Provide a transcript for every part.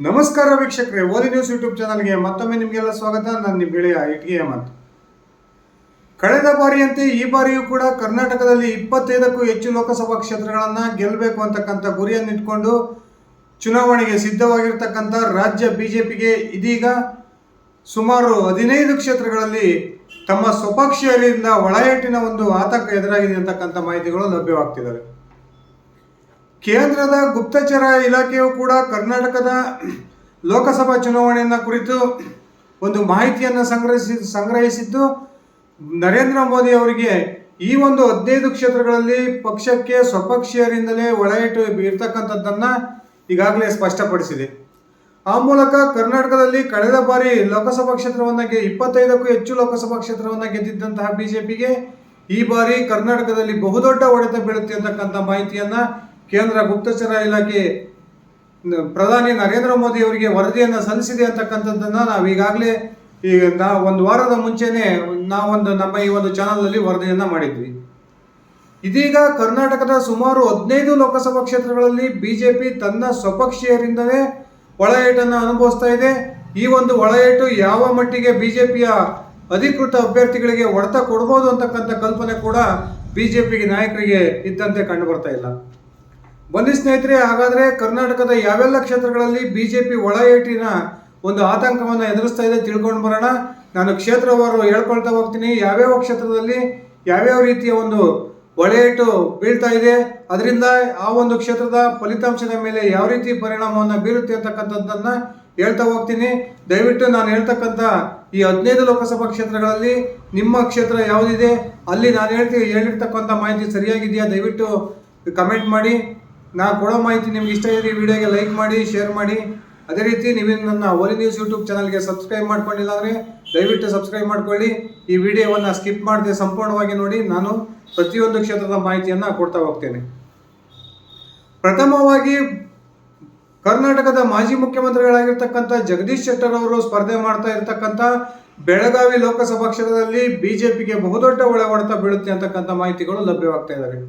ನಮಸ್ಕಾರ ವೀಕ್ಷಕರೇ, ಓಲಿ news YouTube ಚಾನಲ್ಗೆ ಮತ್ತೊಮ್ಮೆ ನಿಮಗೆಲ್ಲ ಸ್ವಾಗತ. ನಾನು ನಿಮ್ಮ ಗೆಳೆಯ ಇಟ್ಗಿ ಹೇಮಂತ್ ಕಳೆದ ಬಾರಿಯಂತೆ ಈ ಬಾರಿಯೂ ಕೂಡ ಕರ್ನಾಟಕದಲ್ಲಿ ಇಪ್ಪತ್ತೈದಕ್ಕೂ ಹೆಚ್ಚು ಲೋಕಸಭಾ ಕ್ಷೇತ್ರಗಳನ್ನು ಗೆಲ್ಲಬೇಕು ಅಂತಕ್ಕಂಥ ಗುರಿಯನ್ನಿಟ್ಕೊಂಡು ಚುನಾವಣೆಗೆ ಸಿದ್ಧವಾಗಿರ್ತಕ್ಕಂಥ ರಾಜ್ಯ ಬಿಜೆಪಿಗೆ ಇದೀಗ ಸುಮಾರು ಹದಿನೈದು ಕ್ಷೇತ್ರಗಳಲ್ಲಿ ತಮ್ಮ ಸ್ವಪಕ್ಷೀಯರಿಂದ ಒಳಯಟ್ಟಿನ ಒಂದು ಆತಂಕ ಎದುರಾಗಿದೆ ಅಂತಕ್ಕಂಥ ಮಾಹಿತಿಗಳು ಲಭ್ಯವಾಗ್ತಿದ್ದಾವೆ ಕೇಂದ್ರದ ಗುಪ್ತಚರ ಇಲಾಖೆಯು ಕೂಡ ಕರ್ನಾಟಕದ ಲೋಕಸಭಾ ಚುನಾವಣೆಯನ್ನು ಕುರಿತು ಒಂದು ಮಾಹಿತಿಯನ್ನು ಸಂಗ್ರಹಿಸಿ, ಸಂಗ್ರಹಿಸಿದ್ದು ನರೇಂದ್ರ ಮೋದಿ ಅವರಿಗೆ ಈ ಒಂದು ಹದಿನೈದು ಕ್ಷೇತ್ರಗಳಲ್ಲಿ ಪಕ್ಷಕ್ಕೆ ಸ್ವಪಕ್ಷೀಯರಿಂದಲೇ ಒಳಗಿಟ್ಟು ಇರ್ತಕ್ಕಂಥದ್ದನ್ನು ಈಗಾಗಲೇ ಸ್ಪಷ್ಟಪಡಿಸಿದೆ. ಆ ಮೂಲಕ ಕರ್ನಾಟಕದಲ್ಲಿ ಕಳೆದ ಬಾರಿ ಲೋಕಸಭಾ ಕ್ಷೇತ್ರವನ್ನು ಗೆ ಇಪ್ಪತ್ತೈದಕ್ಕೂ ಹೆಚ್ಚು ಲೋಕಸಭಾ ಕ್ಷೇತ್ರವನ್ನು ಗೆದ್ದಿದ್ದಂತಹ ಬಿಜೆಪಿಗೆ ಈ ಬಾರಿ ಕರ್ನಾಟಕದಲ್ಲಿ ಬಹುದೊಡ್ಡ ಹೊಡೆತ ಬೀಳುತ್ತೆ ಅಂತಕ್ಕಂಥ ಮಾಹಿತಿಯನ್ನ ಕೇಂದ್ರ ಗುಪ್ತಚರ ಇಲಾಖೆ ಪ್ರಧಾನಿ ನರೇಂದ್ರ ಮೋದಿ ಅವರಿಗೆ ವರದಿಯನ್ನು ಸಲ್ಲಿಸಿದೆ ಅಂತಕ್ಕಂಥದ್ದನ್ನ ನಾವು ಈಗಾಗಲೇ ಈಗ ನಾವು ಒಂದು ವಾರದ ಮುಂಚೆನೆ ನಾವೊಂದು ನಮ್ಮ ಈ ಒಂದು ಚಾನಲ್ನಲ್ಲಿ ವರದಿಯನ್ನ ಮಾಡಿದ್ವಿ. ಇದೀಗ ಕರ್ನಾಟಕದ ಸುಮಾರು ಹದಿನೈದು ಲೋಕಸಭಾ ಕ್ಷೇತ್ರಗಳಲ್ಲಿ ಬಿಜೆಪಿ ತನ್ನ ಸ್ವಪಕ್ಷೀಯರಿಂದಲೇ ಒಳಏಟನ್ನು ಅನುಭವಿಸ್ತಾ ಇದೆ. ಈ ಒಂದು ಒಳಏಟು ಯಾವ ಮಟ್ಟಿಗೆ ಬಿಜೆಪಿಯ ಅಧಿಕೃತ ಅಭ್ಯರ್ಥಿಗಳಿಗೆ ಹೊಡೆತ ಕೊಡ್ಬೋದು ಅಂತಕ್ಕಂಥ ಕಲ್ಪನೆ ಕೂಡ ಬಿಜೆಪಿಗೆ ನಾಯಕರಿಗೆ ಇದ್ದಂತೆ ಕಂಡು ಬರ್ತಾ ಇಲ್ಲ. ಬನ್ನಿ ಸ್ನೇಹಿತರೆ, ಹಾಗಾದ್ರೆ ಕರ್ನಾಟಕದ ಯಾವೆಲ್ಲ ಕ್ಷೇತ್ರಗಳಲ್ಲಿ ಬಿಜೆಪಿ ಒಳಏಟಿನ ಒಂದು ಆತಂಕವನ್ನು ಎದುರಿಸ್ತಾ ಇದೆ ತಿಳ್ಕೊಂಡು ಬರೋಣ. ನಾನು ಕ್ಷೇತ್ರವಾರು ಹೇಳ್ಕೊಳ್ತಾ ಹೋಗ್ತೀನಿ. ಯಾವ್ಯಾವ ಕ್ಷೇತ್ರದಲ್ಲಿ ಯಾವ್ಯಾವ ರೀತಿಯ ಒಂದು ಒಳೆಯೇಟು ಬೀಳ್ತಾ ಇದೆ, ಅದರಿಂದ ಆ ಒಂದು ಕ್ಷೇತ್ರದ ಫಲಿತಾಂಶದ ಮೇಲೆ ಯಾವ ರೀತಿ ಪರಿಣಾಮವನ್ನು ಬೀರುತ್ತೆ ಅಂತಕ್ಕಂಥದ್ದನ್ನ ಹೇಳ್ತಾ ಹೋಗ್ತೀನಿ. ದಯವಿಟ್ಟು ನಾನು ಹೇಳ್ತಕ್ಕಂಥ ಈ ಹದಿನೈದು ಲೋಕಸಭಾ ಕ್ಷೇತ್ರಗಳಲ್ಲಿ ನಿಮ್ಮ ಕ್ಷೇತ್ರ ಯಾವುದಿದೆ, ಅಲ್ಲಿ ನಾನು ಹೇಳ್ತೀನಿ ಹೇಳಿರ್ತಕ್ಕಂಥ ಮಾಹಿತಿ ಸರಿಯಾಗಿದೆಯಾ ದಯವಿಟ್ಟು ಕಮೆಂಟ್ ಮಾಡಿ. ನಾ ಕೊಡೋ ಮಾಹಿತಿ ನಿಮ್ಗೆ ಇಷ್ಟ ಇದ್ರೆ ಈ ವಿಡಿಯೋಗೆ ಲೈಕ್ ಮಾಡಿ, ಶೇರ್ ಮಾಡಿ. ಅದೇ ರೀತಿ ನೀವೇನು ನನ್ನ ಓಲಿ ನ್ಯೂಸ್ ಯೂಟ್ಯೂಬ್ ಚಾನಲ್ಗೆ ಸಬ್ಸ್ಕ್ರೈಬ್ ಮಾಡ್ಕೊಂಡಿಲ್ಲ ಅಂದರೆ ದಯವಿಟ್ಟು ಸಬ್ಸ್ಕ್ರೈಬ್ ಮಾಡ್ಕೊಳ್ಳಿ. ಈ ವಿಡಿಯೋವನ್ನು ಸ್ಕಿಪ್ ಮಾಡದೆ ಸಂಪೂರ್ಣವಾಗಿ ನೋಡಿ. ನಾನು ಪ್ರತಿಯೊಂದು ಕ್ಷೇತ್ರದ ಮಾಹಿತಿಯನ್ನು ಕೊಡ್ತಾ ಹೋಗ್ತೇನೆ. ಪ್ರಥಮವಾಗಿ ಕರ್ನಾಟಕದ ಮಾಜಿ ಮುಖ್ಯಮಂತ್ರಿಗಳಾಗಿರ್ತಕ್ಕಂಥ ಜಗದೀಶ್ ಶೆಟ್ಟರ್ ಅವರು ಸ್ಪರ್ಧೆ ಮಾಡ್ತಾ ಇರತಕ್ಕಂಥ ಬೆಳಗಾವಿ ಲೋಕಸಭಾ ಕ್ಷೇತ್ರದಲ್ಲಿ ಬಿಜೆಪಿಗೆ ಬಹುದೊಡ್ಡ ಒಳ ಹೊಡೆತ ಬೀಳುತ್ತೆ ಅಂತಕ್ಕಂಥ ಮಾಹಿತಿಗಳು ಲಭ್ಯವಾಗ್ತಾ ಇದ್ದಾವೆ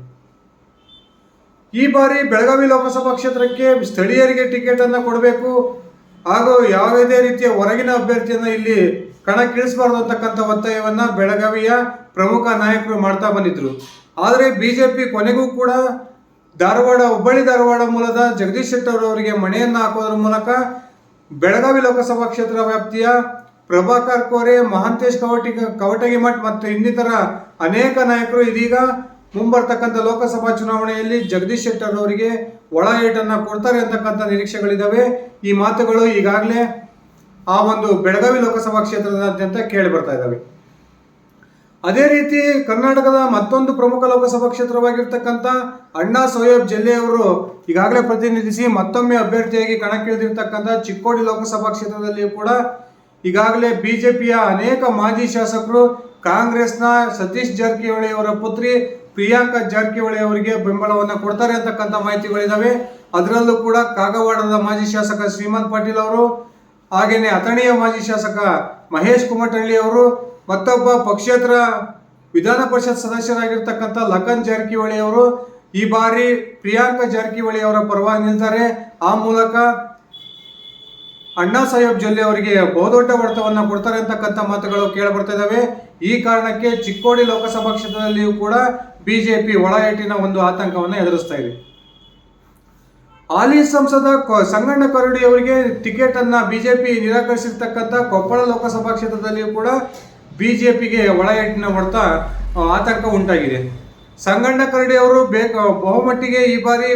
ಈ ಬಾರಿ ಬೆಳಗಾವಿ ಲೋಕಸಭಾ ಕ್ಷೇತ್ರಕ್ಕೆ ಸ್ಥಳೀಯರಿಗೆ ಟಿಕೆಟ್ ಅನ್ನ ಕೊಡಬೇಕು. ಹಾಗೂ ಯಾವುದೇ ರೀತಿಯ ಹೊರಗಿನ ಅಭ್ಯರ್ಥಿಯನ್ನು ಇಲ್ಲಿ ಕಣಕ್ಕಿಳಿಸಬಾರ್ದು ಅಂತಕ್ಕಂಥ ಒತ್ತಾಯವನ್ನು ಬೆಳಗಾವಿಯ ಪ್ರಮುಖ ನಾಯಕರು ಮಾಡ್ತಾ ಬಂದಿದ್ರು. ಆದರೆ ಬಿಜೆಪಿ ಕೊನೆಗೂ ಕೂಡ ಧಾರವಾಡ, ಹುಬ್ಬಳ್ಳಿ ಧಾರವಾಡ ಮೂಲದ ಜಗದೀಶ್ ಶೆಟ್ಟರ್ ಅವರಿಗೆ ಮಣೆಯನ್ನು ಹಾಕೋದ್ರ ಮೂಲಕ ಬೆಳಗಾವಿ ಲೋಕಸಭಾ ಕ್ಷೇತ್ರ ವ್ಯಾಪ್ತಿಯ ಪ್ರಭಾಕರ್ ಕೋರೆ, ಮಹಾಂತೇಶ್ ಕವಟಿ ಕವಟಗಿಮಠ್ ಮತ್ತು ಇನ್ನಿತರ ಅನೇಕ ನಾಯಕರು ಇದೀಗ ಮುಂಬರ್ತಕ್ಕಂಥ ಲೋಕಸಭಾ ಚುನಾವಣೆಯಲ್ಲಿ ಜಗದೀಶ್ ಶೆಟ್ಟರ್ ಅವರಿಗೆ ಒಳ ಏಟನ್ನು ಕೊಡ್ತಾರೆ ಅಂತಕ್ಕಂಥ ನಿರೀಕ್ಷೆಗಳಿದ್ದಾವೆ ಈ ಮಾತುಗಳು ಈಗಾಗಲೇ ಆ ಒಂದು ಬೆಳಗಾವಿ ಲೋಕಸಭಾ ಕ್ಷೇತ್ರದಾದ್ಯಂತ ಕೇಳಿ ಬರ್ತಾ ಇದ್ದಾವೆ ಅದೇ ರೀತಿ ಕರ್ನಾಟಕದ ಮತ್ತೊಂದು ಪ್ರಮುಖ ಲೋಕಸಭಾ ಕ್ಷೇತ್ರವಾಗಿರ್ತಕ್ಕಂಥ ಅಣ್ಣಾ ಸೋಯಬ್ ಜಿಲ್ಲೆಯವರು ಈಗಾಗಲೇ ಪ್ರತಿನಿಧಿಸಿ ಮತ್ತೊಮ್ಮೆ ಅಭ್ಯರ್ಥಿಯಾಗಿ ಕಣಕ್ಕಿಳಿದಿರ್ತಕ್ಕಂಥ ಚಿಕ್ಕೋಡಿ ಲೋಕಸಭಾ ಕ್ಷೇತ್ರದಲ್ಲಿಯೂ ಕೂಡ ಈಗಾಗಲೇ ಬಿಜೆಪಿಯ ಅನೇಕ ಮಾಜಿ ಶಾಸಕರು ಕಾಂಗ್ರೆಸ್ನ ಸತೀಶ್ ಜಾರಕಿಹೊಳಿ ಅವರ ಪುತ್ರಿ ಪ್ರಿಯಾಂಕಾ ಜಾರಕಿಹೊಳಿ ಅವರಿಗೆ ಬೆಂಬಲವನ್ನು ಕೊಡ್ತಾರೆ ಅಂತಕ್ಕಂಥ ಮಾಹಿತಿಗಳಿದಾವೆ. ಅದರಲ್ಲೂ ಕೂಡ ಕಾಗವಾಡದ ಮಾಜಿ ಶಾಸಕ ಶ್ರೀಮಂತ್ ಪಾಟೀಲ್ ಅವರು, ಹಾಗೇನೆ ಅಥಣಿಯ ಮಾಜಿ ಶಾಸಕ ಮಹೇಶ್ ಕುಮಟಳ್ಳಿ ಅವರು, ಮತ್ತೊಬ್ಬ ಪಕ್ಷೇತರ ವಿಧಾನ ಪರಿಷತ್ ಸದಸ್ಯರಾಗಿರ್ತಕ್ಕಂಥ ಲಖನ್ ಜಾರಕಿಹೊಳಿ ಅವರು, ಈ ಬಾರಿ ಪ್ರಿಯಾಂಕಾ ಜಾರಕಿಹೊಳಿ ಅವರ ಪರವಾಗಿ ನಿಲ್ತಾರೆ. ಆ ಮೂಲಕ ಅಣ್ಣಾ ಸಾಹೇಬ್ ಜೊಲ್ಲೆ ಅವರಿಗೆ ಬಹುದೊಡ್ಡ ಹೊಡೆತವನ್ನು ಕೊಡ್ತಾರೆ ಅಂತಕ್ಕಂಥ ಮಾತುಗಳು ಕೇಳಿ ಬರ್ತಾ ಇದಾವೆ. ಈ ಕಾರಣಕ್ಕೆ ಚಿಕ್ಕೋಡಿ ಲೋಕಸಭಾ ಕ್ಷೇತ್ರದಲ್ಲಿಯೂ ಕೂಡ ಬಿಜೆಪಿ ಒಳ ಏಟಿನ ಒಂದು ಆತಂಕವನ್ನು ಎದುರಿಸ್ತಾ ಇದೆ. ಹಾಲಿ ಸಂಸದ ಸಂಗಣ್ಣ ಕರಡಿ ಅವರಿಗೆ ಟಿಕೆಟ್ ಅನ್ನ ಬಿಜೆಪಿ ನಿರಾಕರಿಸಿರ್ತಕ್ಕಂಥ ಕೊಪ್ಪಳ ಲೋಕಸಭಾ ಕ್ಷೇತ್ರದಲ್ಲಿಯೂ ಕೂಡ ಬಿಜೆಪಿಗೆ ಒಳ ಏಟಿನ ಹೊಡೆತ ಆತಂಕ ಉಂಟಾಗಿದೆ. ಸಂಗಣ್ಣ ಕರಡಿ ಅವರು ಬಹುಮಟ್ಟಿಗೆ ಈ ಬಾರಿ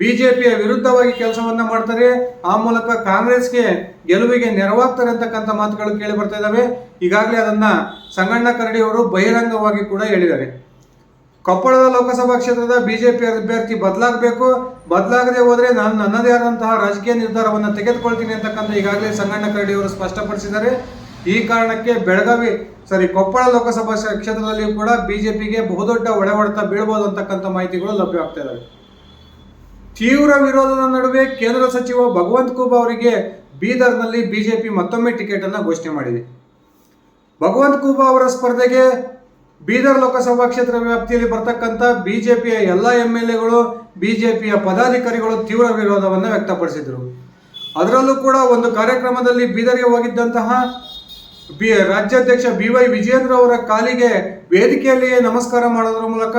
ಬಿಜೆಪಿಯ ವಿರುದ್ಧವಾಗಿ ಕೆಲಸವನ್ನ ಮಾಡ್ತಾರೆ. ಆ ಮೂಲಕ ಕಾಂಗ್ರೆಸ್ಗೆ ಗೆಲುವಿಗೆ ನೆರವಾಗ್ತಾರೆ ಅಂತಕ್ಕಂಥ ಮಾತುಗಳು ಕೇಳಿ ಬರ್ತಾ ಇದ್ದಾವೆ ಈಗಾಗಲೇ ಅದನ್ನ ಸಂಗಣ್ಣ ಕರಡಿ ಅವರು ಬಹಿರಂಗವಾಗಿ ಕೂಡ ಹೇಳಿದ್ದಾರೆ. ಕೊಪ್ಪಳದ ಲೋಕಸಭಾ ಕ್ಷೇತ್ರದ ಬಿಜೆಪಿ ಅಭ್ಯರ್ಥಿ ಬದಲಾಗಬೇಕು. ಬದಲಾಗದೆ ಹೋದ್ರೆ ನಾನು ನನ್ನದೇ ಆದಂತಹ ರಾಜಕೀಯ ನಿರ್ಧಾರವನ್ನು ತೆಗೆದುಕೊಳ್ತೀನಿ ಅಂತಕ್ಕಂಥ ಈಗಾಗಲೇ ಸಂಗಣ್ಣ ಕರಡಿ ಅವರು ಸ್ಪಷ್ಟಪಡಿಸಿದ್ದಾರೆ. ಈ ಕಾರಣಕ್ಕೆ ಬೆಳಗಾವಿ ಸಾರಿ ಕೊಪ್ಪಳ ಲೋಕಸಭಾ ಕ್ಷ- ಕ್ಷೇತ್ರದಲ್ಲಿಯೂ ಕೂಡ ಬಿಜೆಪಿಗೆ ಬಹುದೊಡ್ಡ ಒಳ ಹೊಡೆತ ಬೀಳ್ಬೋದು ಅಂತಕ್ಕಂಥ ಮಾಹಿತಿಗಳು ಲಭ್ಯವಾಗ್ತಾ ಇದ್ದಾವೆ ತೀವ್ರ ವಿರೋಧದ ನಡುವೆ ಕೇಂದ್ರ ಸಚಿವ ಭಗವಂತ್ ಖೂಬ್ ಅವರಿಗೆ ಬೀದರ್ನಲ್ಲಿ ಬಿಜೆಪಿ ಮತ್ತೊಮ್ಮೆ ಟಿಕೆಟ್ ಅನ್ನು ಘೋಷಣೆ ಮಾಡಿದೆ. ಭಗವಂತ್ ಖೂಬಾ ಅವರ ಸ್ಪರ್ಧೆಗೆ ಬೀದರ್ ಲೋಕಸಭಾ ಕ್ಷೇತ್ರ ವ್ಯಾಪ್ತಿಯಲ್ಲಿ ಬರ್ತಕ್ಕಂಥ ಬಿಜೆಪಿಯ ಎಲ್ಲ ಎಂ ಎಲ್ ಎಗಳು ಬಿಜೆಪಿಯ ಪದಾಧಿಕಾರಿಗಳು ತೀವ್ರ ವಿರೋಧವನ್ನು ವ್ಯಕ್ತಪಡಿಸಿದರು. ಅದರಲ್ಲೂ ಕೂಡ ಒಂದು ಕಾರ್ಯಕ್ರಮದಲ್ಲಿ ಬೀದರ್ಗೆ ಹೋಗಿದ್ದಂತಹ ಬಿ, ರಾಜ್ಯಾಧ್ಯಕ್ಷ ಬಿ ವೈ ವಿಜಯೇಂದ್ರ ಅವರ ಕಾಲಿಗೆ ವೇದಿಕೆಯಲ್ಲಿಯೇ ನಮಸ್ಕಾರ ಮಾಡೋದ್ರ ಮೂಲಕ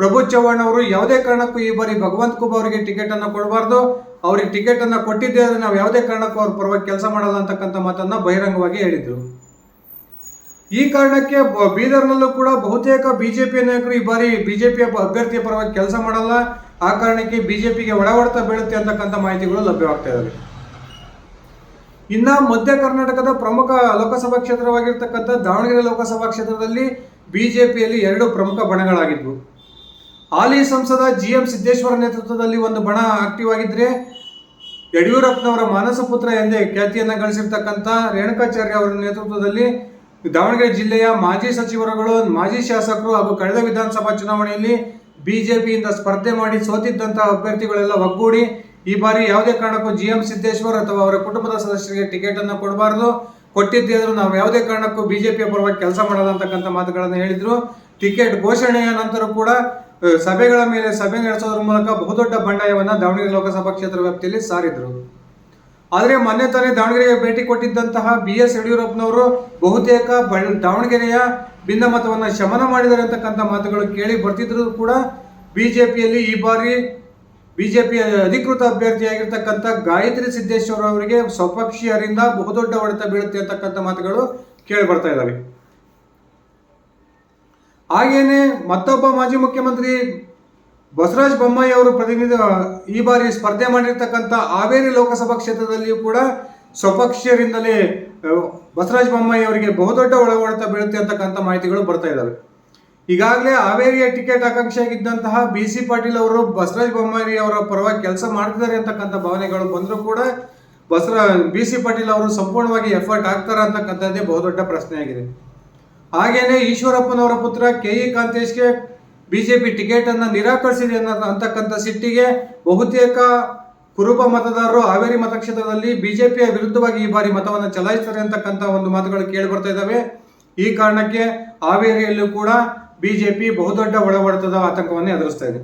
ಪ್ರಭು ಚವ್ಹಾಣ್ ಅವರು ಯಾವುದೇ ಕಾರಣಕ್ಕೂ ಈ ಬಾರಿ ಭಗವಂತ ಕುಬ್ ಅವರಿಗೆ ಟಿಕೆಟ್ ಅನ್ನು ಕೊಡಬಾರ್ದು. ಅವ್ರಿಗೆ ಟಿಕೆಟ್ ಅನ್ನು ಕೊಟ್ಟಿದ್ದೇ ಆದ್ರೆ ನಾವು ಯಾವುದೇ ಕಾರಣಕ್ಕೂ ಅವ್ರ ಪರವಾಗಿ ಕೆಲಸ ಮಾಡಲ್ಲ ಅಂತಕ್ಕಂಥ ಮಾತನ್ನ ಬಹಿರಂಗವಾಗಿ ಹೇಳಿದ್ರು. ಈ ಕಾರಣಕ್ಕೆ ಬೀದರ್ನಲ್ಲೂ ಕೂಡ ಬಹುತೇಕ ಬಿಜೆಪಿ ನಾಯಕರು ಈ ಬಾರಿ ಬಿಜೆಪಿ ಅಭ್ಯರ್ಥಿಯ ಪರವಾಗಿ ಕೆಲಸ ಮಾಡಲ್ಲ. ಆ ಕಾರಣಕ್ಕೆ ಬಿಜೆಪಿಗೆ ಒಳ ಹೊಡೆತ ಬೀಳುತ್ತೆ ಅಂತಕ್ಕಂಥ ಮಾಹಿತಿಗಳು ಲಭ್ಯವಾಗ್ತಾ ಇದ್ದಾವೆ ಇನ್ನ ಮಧ್ಯ ಕರ್ನಾಟಕದ ಪ್ರಮುಖ ಲೋಕಸಭಾ ಕ್ಷೇತ್ರವಾಗಿರ್ತಕ್ಕಂಥ ದಾವಣಗೆರೆ ಲೋಕಸಭಾ ಕ್ಷೇತ್ರದಲ್ಲಿ ಬಿಜೆಪಿಯಲ್ಲಿ ಎರಡು ಪ್ರಮುಖ ಬಣಗಳಾಗಿದ್ವು. ಹಾಲಿ ಸಂಸದ ಜಿ ಎಂ ಸಿದ್ದೇಶ್ವರ ನೇತೃತ್ವದಲ್ಲಿ ಒಂದು ಬಣ ಆಕ್ಟಿವ್ ಆಗಿದ್ರೆ ಯಡಿಯೂರಪ್ಪನವರ ಮಾನಸ ಪುತ್ರ ಎಂದೇ ಖ್ಯಾತಿಯನ್ನ ಗಳಿಸಿರ್ತಕ್ಕಂಥ ರೇಣುಕಾಚಾರ್ಯ ಅವರ ನೇತೃತ್ವದಲ್ಲಿ ದಾವಣಗೆರೆ ಜಿಲ್ಲೆಯ ಮಾಜಿ ಸಚಿವರುಗಳು, ಮಾಜಿ ಶಾಸಕರು ಹಾಗೂ ಕಳೆದ ವಿಧಾನಸಭಾ ಚುನಾವಣೆಯಲ್ಲಿ ಬಿಜೆಪಿಯಿಂದ ಸ್ಪರ್ಧೆ ಮಾಡಿ ಸೋತಿದ್ದಂತಹ ಅಭ್ಯರ್ಥಿಗಳೆಲ್ಲ ಒಗ್ಗೂಡಿ ಈ ಬಾರಿ ಯಾವುದೇ ಕಾರಣಕ್ಕೂ ಜಿ ಎಂ ಸಿದ್ದೇಶ್ವರ್ ಅಥವಾ ಅವರ ಕುಟುಂಬದ ಸದಸ್ಯರಿಗೆ ಟಿಕೆಟ್ ಅನ್ನು ಕೊಡಬಾರದು. ಕೊಟ್ಟಿದ್ದೇ ಆದ್ರೂ ನಾವು ಯಾವುದೇ ಕಾರಣಕ್ಕೂ ಬಿಜೆಪಿಯ ಪರವಾಗಿ ಕೆಲಸ ಮಾಡಲ್ಲ ಅಂತಕ್ಕಂಥ ಮಾತುಗಳನ್ನು ಹೇಳಿದ್ರು. ಟಿಕೆಟ್ ಘೋಷಣೆಯ ನಂತರ ಕೂಡ ಸಭೆಗಳ ಮೇಲೆ ಸಭೆ ನಡೆಸೋದ್ರ ಮೂಲಕ ಬಹುದೊಡ್ಡ ಬಂಡಾಯವನ್ನು ದಾವಣಗೆರೆ ಲೋಕಸಭಾ ಕ್ಷೇತ್ರ ವ್ಯಾಪ್ತಿಯಲ್ಲಿ ಸಾರಿದ್ರು. ಆದರೆ ಮೊನ್ನೆ ತಾನೇ ದಾವಣಗೆರೆಗೆ ಭೇಟಿ ಕೊಟ್ಟಿದ್ದಂತಹ ಬಿ ಎಸ್ ಯಡಿಯೂರಪ್ಪನವರು ಬಹುತೇಕ ಬ- ದಾವಣಗೆರೆಯ ಭಿನ್ನಮತವನ್ನು ಶಮನ ಮಾಡಿದ್ದಾರೆ ಅಂತಕ್ಕಂಥ ಮಾತುಗಳು ಕೇಳಿ ಬರ್ತಿದ್ರು ಕೂಡ. ಬಿಜೆಪಿಯಲ್ಲಿ ಈ ಬಾರಿ ಬಿಜೆಪಿಯ ಅಧಿಕೃತ ಅಭ್ಯರ್ಥಿಯಾಗಿರ್ತಕ್ಕಂಥ ಗಾಯತ್ರಿ ಸಿದ್ದೇಶ್ವರ ಅವರಿಗೆ ಸ್ವಪಕ್ಷೀಯರಿಂದ ಬಹುದೊಡ್ಡ ಹೊಡೆತ ಬೀಳುತ್ತೆ ಅಂತಕ್ಕಂಥ ಮಾತುಗಳು ಕೇಳಿ ಬರ್ತಾ ಇದ್ದಾವೆ. ಹಾಗೇನೆ ಮತ್ತೊಬ್ಬ ಮಾಜಿ ಮುಖ್ಯಮಂತ್ರಿ ಬಸವರಾಜ ಬೊಮ್ಮಾಯಿ ಅವರು ಪ್ರತಿನಿಧಿ, ಈ ಬಾರಿ ಸ್ಪರ್ಧೆ ಮಾಡಿರ್ತಕ್ಕಂಥ ಹಾವೇರಿ ಲೋಕಸಭಾ ಕ್ಷೇತ್ರದಲ್ಲಿಯೂ ಕೂಡ ಸ್ವಪಕ್ಷೀಯರಿಂದಲೇ ಬಸವರಾಜ ಬೊಮ್ಮಾಯಿ ಅವರಿಗೆ ಬಹುದೊಡ್ಡ ಒಳಗೊಳತ ಬೀಳುತ್ತೆ ಅಂತಕ್ಕಂಥ ಮಾಹಿತಿಗಳು ಬರ್ತಾ ಇದ್ದಾವೆ ಈಗಾಗಲೇ ಹಾವೇರಿಯ ಟಿಕೆಟ್ ಆಕಾಂಕ್ಷಿಯಾಗಿದ್ದಂತಹ ಬಿ ಸಿ ಪಾಟೀಲ್ ಅವರು ಬಸವರಾಜ ಬೊಮ್ಮಾಯಿ ಅವರ ಪರವಾಗಿ ಕೆಲಸ ಮಾಡ್ತಿದ್ದಾರೆ ಅಂತಕ್ಕಂಥ ಭಾವನೆಗಳು ಬಂದರೂ ಕೂಡ ಬಸರಾ ಬಿ ಸಿ ಪಾಟೀಲ್ ಅವರು ಸಂಪೂರ್ಣವಾಗಿ ಎಫರ್ಟ್ ಆಗ್ತಾರ ಅಂತಕ್ಕಂಥದ್ದೇ ಬಹುದೊಡ್ಡ ಪ್ರಶ್ನೆಯಾಗಿದೆ. ಹಾಗೆಯೇ ಈಶ್ವರಪ್ಪನವರ ಪುತ್ರ ಕೆ ಇ ಕಾಂತೇಶ್ಗೆ ಬಿಜೆಪಿ ಟಿಕೆಟ್ ಅನ್ನ ನಿರಾಕರಿಸಿದೆ ಅನ್ನೋ ಅಂತಕ್ಕಂಥ ಸಿಟ್ಟಿಗೆ ಬಹುತೇಕ ಕುರುಬ ಮತದಾರರು ಹಾವೇರಿ ಮತಕ್ಷೇತ್ರದಲ್ಲಿ ಬಿಜೆಪಿಯ ವಿರುದ್ಧವಾಗಿ ಈ ಬಾರಿ ಮತವನ್ನು ಚಲಾಯಿಸ್ತಾರೆ ಅಂತಕ್ಕಂಥ ಒಂದು ಮಾತುಗಳು ಕೇಳಿ ಬರ್ತಾ ಇದ್ದಾವೆ ಈ ಕಾರಣಕ್ಕೆ ಹಾವೇರಿಯಲ್ಲೂ ಕೂಡ ಬಿಜೆಪಿ ಬಹುದೊಡ್ಡ ಒಳಬಡತದ ಆತಂಕವನ್ನು ಎದುರಿಸ್ತಾ ಇದೆ.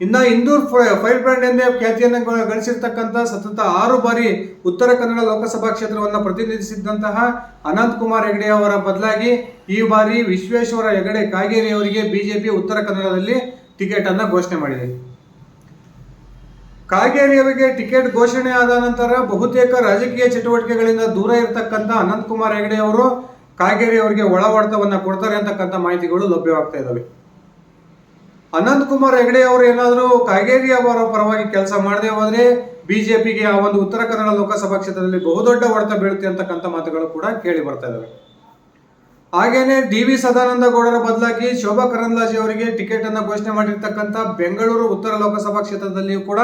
ಇನ್ನ ಇಂದೂರ್ ಫೈರ್ ಬ್ರ್ಯಾಂಡ್ ಎಂದೇ ಖ್ಯಾತಿಯನ್ನು ಗಳಿಸಿರ್ತಕ್ಕಂಥ ಸತತ ಆರು ಬಾರಿ ಉತ್ತರ ಕನ್ನಡ ಲೋಕಸಭಾ ಕ್ಷೇತ್ರವನ್ನು ಪ್ರತಿನಿಧಿಸಿದ್ದಂತಹ ಅನಂತ್ ಕುಮಾರ್ ಹೆಗಡೆ ಅವರ ಬದಲಾಗಿ ಈ ಬಾರಿ ವಿಶ್ವೇಶ್ವರ ಹೆಗಡೆ ಕಾಗೇರಿ ಅವರಿಗೆ ಬಿಜೆಪಿ ಉತ್ತರ ಕನ್ನಡದಲ್ಲಿ ಟಿಕೆಟ್ ಅನ್ನು ಘೋಷಣೆ ಮಾಡಿದೆ. ಕಾಗೇರಿ ಅವರಿಗೆ ಟಿಕೆಟ್ ಘೋಷಣೆ ಆದ ನಂತರ ಬಹುತೇಕ ರಾಜಕೀಯ ಚಟುವಟಿಕೆಗಳಿಂದ ದೂರ ಇರತಕ್ಕಂಥ ಅನಂತ್ ಕುಮಾರ್ ಹೆಗಡೆ ಅವರು ಕಾಗೇರಿ ಅವರಿಗೆ ಒಳ ಹೊಡೆತವನ್ನು ಕೊಡ್ತಾರೆ ಅಂತಕ್ಕಂಥ ಮಾಹಿತಿಗಳು ಲಭ್ಯವಾಗ್ತಾ ಇದ್ದಾವೆ. ಅನಂತ್ ಕುಮಾರ್ ಹೆಗಡೆ ಅವರು ಏನಾದರೂ ಕಾಗೇರಿ ಅವರ ಪರವಾಗಿ ಕೆಲಸ ಮಾಡದೆ ಹೋದ್ರೆ ಬಿಜೆಪಿಗೆ ಆ ಒಂದು ಉತ್ತರ ಕನ್ನಡ ಲೋಕಸಭಾ ಕ್ಷೇತ್ರದಲ್ಲಿ ಬಹುದೊಡ್ಡ ಹೊಡೆತ ಬೀಳುತ್ತೆ ಅಂತಕ್ಕಂಥ ಮಾತುಗಳು ಕೂಡ ಕೇಳಿ ಬರ್ತಾ ಇದಾವೆ. ಹಾಗೇನೆ ಡಿ ವಿ ಸದಾನಂದ ಗೌಡರ ಬದಲಾಗಿ ಶೋಭಾ ಕರಂದ್ಲಾಜೆ ಅವರಿಗೆ ಟಿಕೆಟ್ ಅನ್ನ ಘೋಷಣೆ ಮಾಡಿರ್ತಕ್ಕಂಥ ಬೆಂಗಳೂರು ಉತ್ತರ ಲೋಕಸಭಾ ಕ್ಷೇತ್ರದಲ್ಲಿಯೂ ಕೂಡ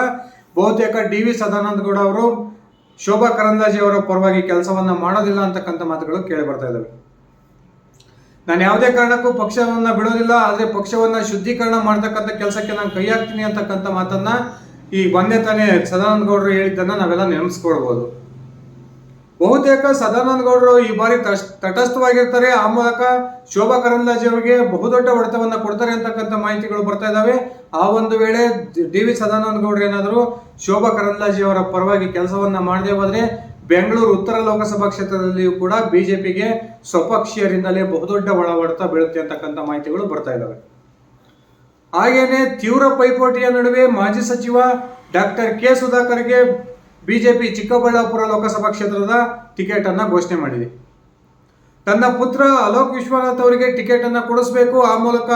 ಬಹುತೇಕ ಡಿ ವಿ ಸದಾನಂದ ಗೌಡ ಅವರು ಶೋಭಾ ಕರಂದ್ಲಾಜೆ ಅವರ ಪರವಾಗಿ ಕೆಲಸವನ್ನ ಮಾಡೋದಿಲ್ಲ ಅಂತಕ್ಕಂಥ ಮಾತುಗಳು ಕೇಳಿ ಬರ್ತಾ ಇದಾವೆ. ನಾನು ಯಾವುದೇ ಕಾರಣಕ್ಕೂ ಪಕ್ಷವನ್ನ ಬಿಡೋದಿಲ್ಲ, ಆದರೆ ಪಕ್ಷವನ್ನ ಶುದ್ಧೀಕರಣ ಮಾಡ್ತಕ್ಕಂಥ ಕೆಲಸಕ್ಕೆ ನಾನು ಕೈ ಹಾಕ್ತೀನಿ ಅಂತಕ್ಕಂಥ ಮಾತನ್ನ ಈ ಮೊನ್ನೆ ತಾನೇ ಸದಾನಂದ ಗೌಡರು ಹೇಳಿದ್ದನ್ನ ನಾವೆಲ್ಲ ನೆನೆಸ್ಕೊಳ್ಬೋದು ಬಹುತೇಕ ಸದಾನಂದ ಗೌಡರು ಈ ಬಾರಿ ತಟಸ್ಥವಾಗಿರ್ತಾರೆ. ಆ ಮೂಲಕ ಶೋಭಾ ಕರಂದ್ಲಾಜೆ ಅವರಿಗೆ ಬಹುದೊಡ್ಡ ಹೊಡೆತವನ್ನ ಕೊಡ್ತಾರೆ ಅಂತಕ್ಕಂಥ ಮಾಹಿತಿಗಳು ಬರ್ತಾ ಇದ್ದಾವೆ ಆ ಒಂದು ವೇಳೆ ಡಿ ವಿ ಸದಾನಂದ ಗೌಡರು ಏನಾದರೂ ಶೋಭಾ ಕರಂದ್ಲಾಜೆ ಅವರ ಪರವಾಗಿ ಕೆಲಸವನ್ನ ಮಾಡದೆ ಹೋದ್ರೆ ಬೆಂಗಳೂರು ಉತ್ತರ ಲೋಕಸಭಾ ಕ್ಷೇತ್ರದಲ್ಲಿಯೂ ಕೂಡ ಬಿಜೆಪಿಗೆ ಸ್ವಪಕ್ಷೀಯರಿಂದಲೇ ಬಹುದೊಡ್ಡ ಒಳ ಹೊಡೆತ ಬೀಳುತ್ತೆ ಅಂತಕ್ಕಂಥ ಮಾಹಿತಿಗಳು ಬರ್ತಾ ಇದ್ದಾವೆ ಹಾಗೇನೆ ತೀವ್ರ ಪೈಪೋಟಿಯ ನಡುವೆ ಮಾಜಿ ಸಚಿವ ಡಾಕ್ಟರ್ ಕೆ ಸುಧಾಕರ್ಗೆ ಬಿಜೆಪಿ ಚಿಕ್ಕಬಳ್ಳಾಪುರ ಲೋಕಸಭಾ ಕ್ಷೇತ್ರದ ಟಿಕೆಟ್ ಅನ್ನ ಘೋಷಣೆ ಮಾಡಿದೆ. ತನ್ನ ಪುತ್ರ ಅಲೋಕ್ ವಿಶ್ವನಾಥ್ ಅವರಿಗೆ ಟಿಕೆಟ್ ಅನ್ನ ಕೊಡಿಸಬೇಕು, ಆ ಮೂಲಕ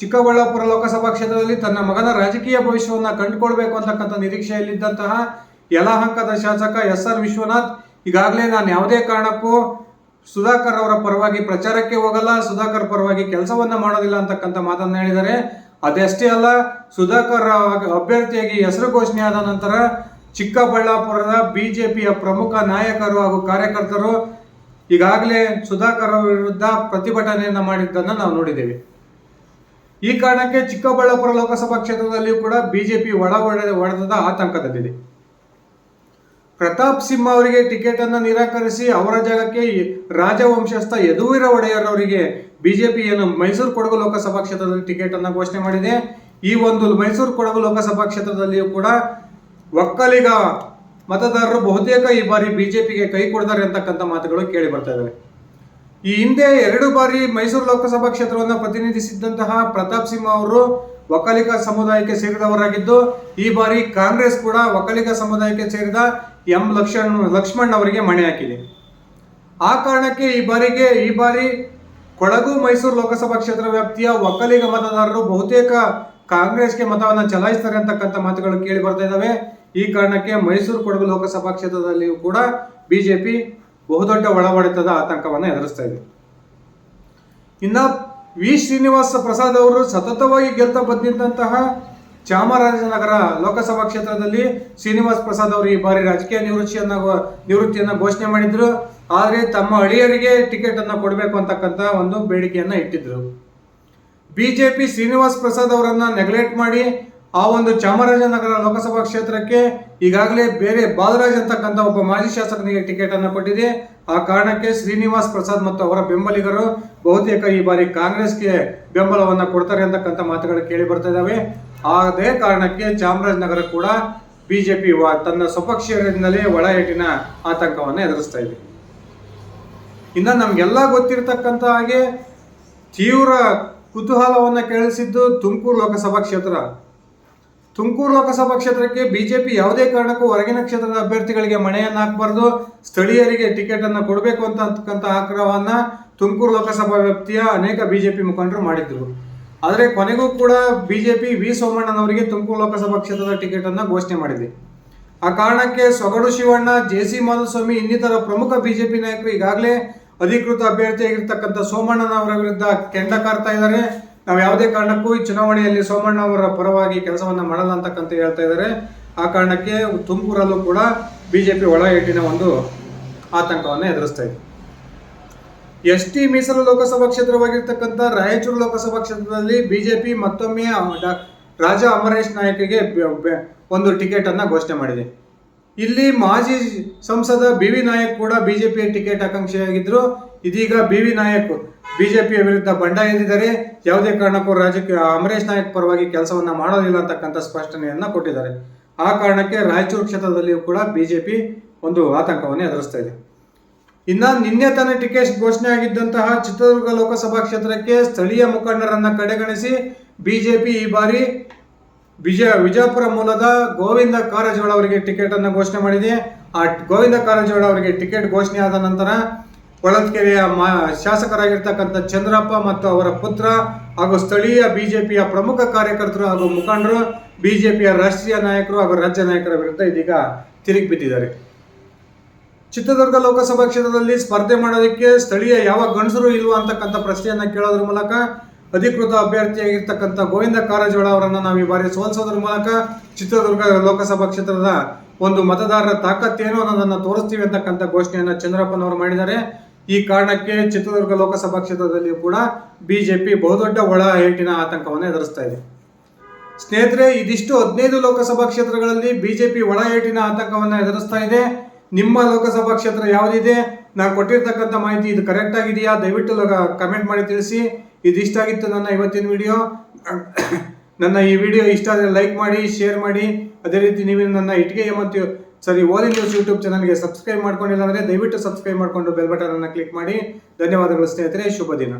ಚಿಕ್ಕಬಳ್ಳಾಪುರ ಲೋಕಸಭಾ ಕ್ಷೇತ್ರದಲ್ಲಿ ತನ್ನ ಮಗನ ರಾಜಕೀಯ ಭವಿಷ್ಯವನ್ನ ಕಂಡುಕೊಳ್ಬೇಕು ಅಂತಕ್ಕಂಥ ನಿರೀಕ್ಷೆಯಲ್ಲಿದ್ದಂತಹ ಯಲಹಂಕದ ಶಾಸಕ ಎಸ್ ಆರ್ ವಿಶ್ವನಾಥ್, ಈಗಾಗಲೇ ನಾನು ಯಾವುದೇ ಕಾರಣಕ್ಕೂ ಸುಧಾಕರ್ ಅವರ ಪರವಾಗಿ ಪ್ರಚಾರಕ್ಕೆ ಹೋಗಲ್ಲ, ಸುಧಾಕರ್ ಪರವಾಗಿ ಕೆಲಸವನ್ನ ಮಾಡೋದಿಲ್ಲ ಅಂತಕ್ಕಂಥ ಮಾತನ್ನ ಹೇಳಿದ್ದಾರೆ. ಅದಷ್ಟೇ ಅಲ್ಲ, ಸುಧಾಕರ್ ಅಭ್ಯರ್ಥಿಯಾಗಿ ಹೆಸರು ಘೋಷಣೆ ಆದ ನಂತರ ಚಿಕ್ಕಬಳ್ಳಾಪುರದ ಬಿಜೆಪಿಯ ಪ್ರಮುಖ ನಾಯಕರು ಹಾಗೂ ಕಾರ್ಯಕರ್ತರು ಈಗಾಗಲೇ ಸುಧಾಕರ್ ವಿರುದ್ಧ ಪ್ರತಿಭಟನೆಯನ್ನು ಮಾಡಿದ್ದನ್ನು ನಾವು ನೋಡಿದ್ದೇವೆ. ಈ ಕಾರಣಕ್ಕೆ ಚಿಕ್ಕಬಳ್ಳಾಪುರ ಲೋಕಸಭಾ ಕ್ಷೇತ್ರದಲ್ಲಿಯೂ ಕೂಡ ಬಿಜೆಪಿ ಒಳ ಒಡೆದ ಆತಂಕದಲ್ಲಿದೆ. ಪ್ರತಾಪ್ ಸಿಂಹ ಅವರಿಗೆ ಟಿಕೆಟ್ ಅನ್ನು ನಿರಾಕರಿಸಿ ಅವರ ಜಾಗಕ್ಕೆ ರಾಜವಂಶಸ್ಥ ಯದುವೀರ ಒಡೆಯರ್ ಅವರಿಗೆ ಬಿಜೆಪಿ ಏನು ಮೈಸೂರು ಕೊಡಗು ಲೋಕಸಭಾ ಕ್ಷೇತ್ರದಲ್ಲಿ ಟಿಕೆಟ್ ಅನ್ನು ಘೋಷಣೆ ಮಾಡಿದೆ. ಈ ಒಂದು ಮೈಸೂರು ಕೊಡಗು ಲೋಕಸಭಾ ಕ್ಷೇತ್ರದಲ್ಲಿಯೂ ಕೂಡ ಒಕ್ಕಲಿಗ ಮತದಾರರು ಬಹುತೇಕ ಈ ಬಾರಿ ಬಿಜೆಪಿಗೆ ಕೈ ಕೊಡ್ತಾರೆ ಅಂತಕ್ಕಂಥ ಮಾತುಗಳು ಕೇಳಿ ಬರ್ತಾ ಇದಾವೆ ಈ ಹಿಂದೆ ಎರಡು ಬಾರಿ ಮೈಸೂರು ಲೋಕಸಭಾ ಕ್ಷೇತ್ರವನ್ನು ಪ್ರತಿನಿಧಿಸಿದ್ದಂತಹ ಪ್ರತಾಪ್ ಸಿಂಹ ಅವರು ಒಕ್ಕಲಿಗ ಸಮುದಾಯಕ್ಕೆ ಸೇರಿದವರಾಗಿದ್ದು, ಈ ಬಾರಿ ಕಾಂಗ್ರೆಸ್ ಕೂಡ ಒಕ್ಕಲಿಗ ಸಮುದಾಯಕ್ಕೆ ಸೇರಿದ ಎಂ ಲಕ್ಷ್ಮಣ್ ಲಕ್ಷ್ಮಣ್ ಅವರಿಗೆ ಮಣೆ ಹಾಕಿದೆ. ಆ ಕಾರಣಕ್ಕೆ ಈ ಬಾರಿಗೆ, ಈ ಬಾರಿ ಕೊಡಗು ಮೈಸೂರು ಲೋಕಸಭಾ ಕ್ಷೇತ್ರ ವ್ಯಾಪ್ತಿಯ ಒಕ್ಕಲಿಗ ಮತದಾರರು ಬಹುತೇಕ ಕಾಂಗ್ರೆಸ್ಗೆ ಮತವನ್ನು ಚಲಾಯಿಸ್ತಾರೆ ಅಂತಕ್ಕಂಥ ಮಾತುಗಳು ಕೇಳಿ ಬರ್ತಾ ಇದ್ದಾವೆ ಈ ಕಾರಣಕ್ಕೆ ಮೈಸೂರು ಕೊಡಗು ಲೋಕಸಭಾ ಕ್ಷೇತ್ರದಲ್ಲಿಯೂ ಕೂಡ ಬಿಜೆಪಿ ಬಹುದೊಡ್ಡ ಒಳಬಡಿತದ ಆತಂಕವನ್ನು ಎದುರಿಸ್ತಾ ಇದೆ. ಇನ್ನ ವಿ. ಶ್ರೀನಿವಾಸ ಪ್ರಸಾದ್ ಅವರು ಸತತವಾಗಿ ಗೆಲ್ತಾ ಬಂದಿದ್ದಂತಹ ಚಾಮರಾಜನಗರ ಲೋಕಸಭಾ ಕ್ಷೇತ್ರದಲ್ಲಿ ಶ್ರೀನಿವಾಸ್ ಪ್ರಸಾದ್ ಅವರು ಈ ಬಾರಿ ರಾಜಕೀಯ ನಿವೃತ್ತಿಯನ್ನ ನಿವೃತ್ತಿಯನ್ನ ಘೋಷಣೆ ಮಾಡಿದ್ರು. ಆದರೆ ತಮ್ಮ ಅಳಿಯರಿಗೆ ಟಿಕೆಟ್ ಅನ್ನು ಕೊಡಬೇಕು ಅಂತಕ್ಕಂಥ ಒಂದು ಬೇಡಿಕೆಯನ್ನ ಇಟ್ಟಿದ್ರು. ಬಿಜೆಪಿ ಶ್ರೀನಿವಾಸ್ ಪ್ರಸಾದ್ ಅವರನ್ನ ನೆಗ್ಲೆಕ್ಟ್ ಮಾಡಿ ಆ ಒಂದು ಚಾಮರಾಜನಗರ ಲೋಕಸಭಾ ಕ್ಷೇತ್ರಕ್ಕೆ ಈಗಾಗಲೇ ಬೇರೆ ಬಾಲರಾಜ್ ಅಂತಕ್ಕಂಥ ಒಬ್ಬ ಮಾಜಿ ಶಾಸಕನಿಗೆ ಟಿಕೆಟ್ ಅನ್ನು ಕೊಟ್ಟಿದೆ. ಆ ಕಾರಣಕ್ಕೆ ಶ್ರೀನಿವಾಸ್ ಪ್ರಸಾದ್ ಮತ್ತು ಅವರ ಬೆಂಬಲಿಗರು ಬಹುತೇಕ ಈ ಬಾರಿ ಕಾಂಗ್ರೆಸ್ಗೆ ಬೆಂಬಲವನ್ನು ಕೊಡ್ತಾರೆ ಅಂತಕ್ಕಂಥ ಮಾತುಗಳು ಕೇಳಿ ಬರ್ತಾ ಇದ್ದಾವೆ ಅದೇ ಕಾರಣಕ್ಕೆ ಚಾಮರಾಜನಗರ ಕೂಡ ಬಿಜೆಪಿ ತನ್ನ ಸ್ವಪಕ್ಷೀಯರಿಂದಲೇ ಒಳ ಏಟಿನ ಆತಂಕವನ್ನು ಎದುರಿಸ್ತಾ ಇದೆ. ಇನ್ನು ನಮಗೆಲ್ಲ ಗೊತ್ತಿರತಕ್ಕಂಥ ಹಾಗೆ ತೀವ್ರ ಕುತೂಹಲವನ್ನು ಕೇಳಿಸಿದ್ದು ತುಮಕೂರು ಲೋಕಸಭಾ ಕ್ಷೇತ್ರ. ತುಮಕೂರು ಲೋಕಸಭಾ ಕ್ಷೇತ್ರಕ್ಕೆ ಬಿಜೆಪಿ ಯಾವುದೇ ಕಾರಣಕ್ಕೂ ಹೊರಗಿನ ಕ್ಷೇತ್ರದ ಅಭ್ಯರ್ಥಿಗಳಿಗೆ ಮಣೆಯನ್ನು ಹಾಕಬಾರ್ದು. ಸ್ಥಳೀಯರಿಗೆ ಟಿಕೆಟ್ ಅನ್ನು ಕೊಡಬೇಕು ಅಂತ ಅಂತಕ್ಕಂಥ ಆಗ್ರಹವನ್ನ ತುಮಕೂರು ಲೋಕಸಭಾ ವ್ಯಾಪ್ತಿಯ ಅನೇಕ ಬಿಜೆಪಿ ಮುಖಂಡರು ಮಾಡಿದ್ರು. ಆದರೆ ಕೊನೆಗೂ ಕೂಡ ಬಿಜೆಪಿ ವಿ ಸೋಮಣ್ಣನವರಿಗೆ ತುಮಕೂರು ಲೋಕಸಭಾ ಕ್ಷೇತ್ರದ ಟಿಕೆಟ್ ಅನ್ನು ಘೋಷಣೆ ಮಾಡಿದೆ. ಆ ಕಾರಣಕ್ಕೆ ಸೊಗಡು ಶಿವಣ್ಣ, ಜೆ ಸಿ ಮಾಧುಸ್ವಾಮಿ, ಇನ್ನಿತರ ಪ್ರಮುಖ ಬಿಜೆಪಿ ನಾಯಕರು ಈಗಾಗಲೇ ಅಧಿಕೃತ ಅಭ್ಯರ್ಥಿಯಾಗಿರ್ತಕ್ಕಂಥ ಸೋಮಣ್ಣನವರ ವಿರುದ್ಧ ಕೆಂಡ ಕಾರ್ತಾ ಇದ್ದಾರೆ. ನಾವು ಯಾವುದೇ ಕಾರಣಕ್ಕೂ ಈ ಚುನಾವಣೆಯಲ್ಲಿ ಸೋಮಣ್ಣ ಅವರ ಪರವಾಗಿ ಕೆಲಸವನ್ನು ಮಾಡಲ್ಲ ಅಂತಕ್ಕಂತ ಹೇಳ್ತಾ ಇದ್ದಾರೆ. ಆ ಕಾರಣಕ್ಕೆ ತುಮಕೂರಲ್ಲೂ ಕೂಡ ಬಿಜೆಪಿ ಒಳ ಏಟಿನ ಒಂದು ಆತಂಕವನ್ನು ಎದುರಿಸ್ತಾ ಇದೆ. ಎಸ್ ಟಿ ಮೀಸಲು ಲೋಕಸಭಾ ಕ್ಷೇತ್ರವಾಗಿರ್ತಕ್ಕಂಥ ರಾಯಚೂರು ಲೋಕಸಭಾ ಕ್ಷೇತ್ರದಲ್ಲಿ ಬಿಜೆಪಿ ಮತ್ತೊಮ್ಮೆ ರಾಜಾ ಅಮರೇಶ್ ನಾಯಕಿಗೆ ಒಂದು ಟಿಕೆಟ್ ಅನ್ನ ಘೋಷಣೆ ಮಾಡಿದೆ. ಇಲ್ಲಿ ಮಾಜಿ ಸಂಸದ ಬಿ ವಿ ನಾಯಕ್ ಕೂಡ ಬಿಜೆಪಿಯ ಟಿಕೆಟ್ ಆಕಾಂಕ್ಷಿಯಾಗಿದ್ರು. ಇದೀಗ ಬಿ ವಿ ನಾಯಕ್ ಬಿಜೆಪಿಯ ವಿರುದ್ಧ ಬಂಡಾಯ ಎದ್ದಿದ್ದಾರೆ ಯಾವುದೇ ಕಾರಣಕ್ಕೂ ರಾಜಕೀಯ ಅಮರೇಶ್ ನಾಯಕ್ ಪರವಾಗಿ ಕೆಲಸವನ್ನ ಮಾಡೋದಿಲ್ಲ ಅಂತಕ್ಕಂಥ ಸ್ಪಷ್ಟನೆಯನ್ನ ಕೊಟ್ಟಿದ್ದಾರೆ. ಆ ಕಾರಣಕ್ಕೆ ರಾಯಚೂರು ಕ್ಷೇತ್ರದಲ್ಲಿಯೂ ಕೂಡ ಬಿಜೆಪಿ ಒಂದು ಆತಂಕವನ್ನು ಎದುರಿಸ್ತಾ ಇದೆ. ಇನ್ನ ನಿನ್ನೆ ತಾನೇ ಟಿಕೆಟ್ ಘೋಷಣೆ ಆಗಿದ್ದಂತಹ ಚಿತ್ರದುರ್ಗ ಲೋಕಸಭಾ ಕ್ಷೇತ್ರಕ್ಕೆ ಸ್ಥಳೀಯ ಮುಖಂಡರನ್ನ ಕಡೆಗಣಿಸಿ ಬಿಜೆಪಿ ಈ ಬಾರಿ ವಿಜಯ, ವಿಜಯಪುರ ಮೂಲದ ಗೋವಿಂದ ಕಾರಜೋಳ ಅವರಿಗೆ ಟಿಕೆಟ್ ಅನ್ನು ಘೋಷಣೆ ಮಾಡಿದೆ. ಆ ಗೋವಿಂದ ಕಾರಜೋಳ ಅವರಿಗೆ ಟಿಕೆಟ್ ಘೋಷಣೆ ಆದ ನಂತರ ಹೊಳಲ್ಕೆರೆಯ ಮಾ, ಶಾಸಕರಾಗಿರ್ತಕ್ಕಂಥ ಚಂದ್ರಪ್ಪ ಮತ್ತು ಅವರ ಪುತ್ರ ಹಾಗೂ ಸ್ಥಳೀಯ ಬಿಜೆಪಿಯ ಪ್ರಮುಖ ಕಾರ್ಯಕರ್ತರು ಹಾಗೂ ಮುಖಂಡರು, ಬಿಜೆಪಿಯ ರಾಷ್ಟ್ರೀಯ ನಾಯಕರು ಹಾಗೂ ರಾಜ್ಯ ನಾಯಕರ ವಿರುದ್ಧ ಇದೀಗ ತಿರುಗಿ ಬಿದ್ದಿದ್ದಾರೆ. ಚಿತ್ರದುರ್ಗ ಲೋಕಸಭಾ ಕ್ಷೇತ್ರದಲ್ಲಿ ಸ್ಪರ್ಧೆ ಮಾಡೋದಕ್ಕೆ ಸ್ಥಳೀಯ ಯಾವ ಗಂಡಸರು ಇಲ್ವಾ ಅಂತಕ್ಕಂಥ ಪ್ರಶ್ನೆಯನ್ನ ಕೇಳೋದ್ರ ಮೂಲಕ ಅಧಿಕೃತ ಅಭ್ಯರ್ಥಿಯಾಗಿರ್ತಕ್ಕಂಥ ಗೋವಿಂದ ಕಾರಜೋಳ ಅವರನ್ನು ನಾವು ಈ ಬಾರಿ ಸೋಲಿಸೋದ್ರ ಮೂಲಕ ಚಿತ್ರದುರ್ಗ ಲೋಕಸಭಾ ಕ್ಷೇತ್ರದ ಒಂದು ಮತದಾರರ ತಾಕತ್ತೇನು ಅನ್ನೋದನ್ನ ತೋರಿಸ್ತೀವಿ ಅಂತಕ್ಕಂಥ ಘೋಷಣೆಯನ್ನ ಚಂದ್ರಪ್ಪನವರು ಮಾಡಿದ್ದಾರೆ. ಈ ಕಾರಣಕ್ಕೆ ಚಿತ್ರದುರ್ಗ ಲೋಕಸಭಾ ಕ್ಷೇತ್ರದಲ್ಲಿಯೂ ಕೂಡ ಬಿಜೆಪಿ ಬಹುದೊಡ್ಡ ಒಳ ಏಟಿನ ಆತಂಕವನ್ನು ಎದುರಿಸ್ತಾ ಇದೆ. ಸ್ನೇಹಿತರೆ, ಇದಿಷ್ಟು ಹದಿನೈದು ಲೋಕಸಭಾ ಕ್ಷೇತ್ರಗಳಲ್ಲಿ ಬಿಜೆಪಿ ಒಳ ಏಟಿನ ಆತಂಕವನ್ನು ಎದುರಿಸ್ತಾ ಇದೆ. ನಿಮ್ಮ ಲೋಕಸಭಾ ಕ್ಷೇತ್ರ ಯಾವುದಿದೆ? ನಾನು ಕೊಟ್ಟಿರ್ತಕ್ಕಂಥ ಮಾಹಿತಿ ಇದು ಕರೆಕ್ಟ್ ಆಗಿದೆಯಾ? ದಯವಿಟ್ಟು ಕಮೆಂಟ್ ಮಾಡಿ ತಿಳಿಸಿ. ಇದಿಷ್ಟ ಆಗಿತ್ತು ನನ್ನ ಇವತ್ತಿನ ವಿಡಿಯೋ ನನ್ನ ಈ ವಿಡಿಯೋ ಇಷ್ಟ ಆದರೆ ಲೈಕ್ ಮಾಡಿ ಶೇರ್ ಮಾಡಿ. ಅದೇ ರೀತಿ ನೀವು ನನ್ನ ಇಟ್ಟಿಗೆ ಮತ್ತು ಸರಿ, ಓಲಿ ನ್ಯೂಸ್ ಯೂಟ್ಯೂಬ್ ಚಾನಲ್ಗೆ ಸಬ್ಸ್ಕ್ರೈಬ್ ಮಾಡ್ಕೊಂಡಿಲ್ಲ ಅಂದರೆ ದಯವಿಟ್ಟು ಸಬ್ಸ್ಕ್ರೈಬ್ ಮಾಡಿಕೊಂಡು ಬೆಲ್ ಬಟನ್ ಅನ್ನು ಕ್ಲಿಕ್ ಮಾಡಿ. ಧನ್ಯವಾದಗಳು ಸ್ನೇಹಿತರೆ, ಶುಭ ದಿನ.